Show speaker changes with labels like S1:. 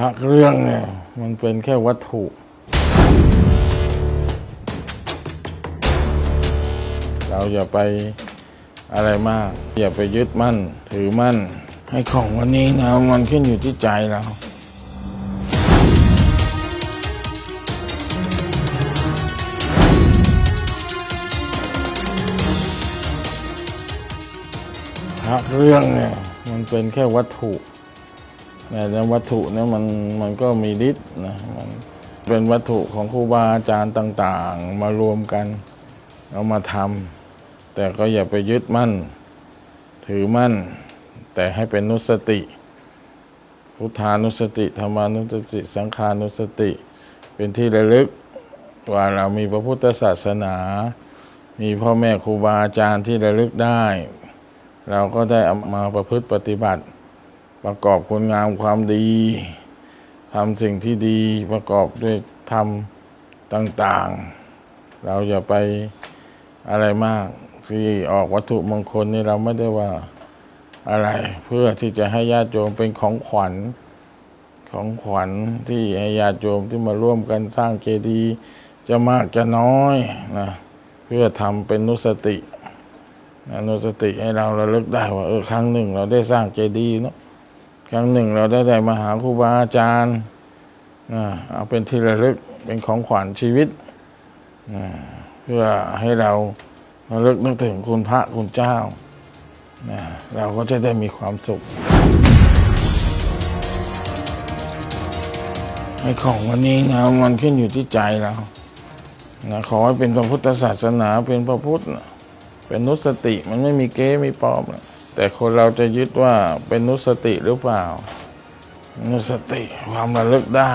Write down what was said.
S1: ระเครื่องเนี่ยมันเป็นแค่วัตถุ เราอย่าไปอะไรมาก อย่าไปยึดมั่น ถือมั่น ให้ของวันนี้นะมันขึ้นอยู่ที่ใจเราพระเครื่องเนี่ยมันเป็นแค่วัตถุ แต่วัตถุเนี่ยมันมันก็มีฤทธิ์นะมันเป็นวัตถุของครูบาอาจารย์ต่าง ๆ มารวมกันเอามาทำแต่ก็อย่าไปยึดมั่น ถือมั่น แต่ให้เป็นนุสติ พุทธานุสติธรรมานุสติ สังขานุสติ เป็นที่ระลึกว่าเรามีพระพุทธศาสนา มีพ่อแม่ครูบาอาจารย์ที่ระลึกได้ เราก็ได้เอามาประพฤติปฏิบัติ ประกอบคุณงามความดีทำสิ่งที่ดีประกอบด้วยธรรมต่าง ๆ เราอย่าไปอะไรมากที่ออกวัตถุมงคลนี่เราไม่ได้ว่าอะไรเพื่อที่จะให้ญาติโยมเป็นของขวัญของขวัญที่ให้ญาติโยมที่มาร่วมกันสร้างเจดีย์จะมากจะน้อยนะเพื่อทำเป็นนุสตินุสติให้เราระลึกได้ว่าเออครั้งหนึ่งเราได้สร้างเจดีย์เนาะ ครั้งหนึ่งเราได้ได้มาหาครูบาอาจารย์นะเอาเป็นที่ระลึกเป็นของขวัญชีวิต เพื่อให้เราระลึกนึกถึงคุณพระคุณเจ้านะเราก็จะได้มีความสุขให้ของวันนี้นะมันขึ้นอยู่ที่ใจเรานะขอให้เป็นพระพุทธศาสนาเป็นพระพุทธนะเป็นนุสติมันไม่มีเก๊มีปลอมหรอก แต่คนเราจะยึดว่าเป็นนุสติหรือเปล่า นุสติความระลึกได้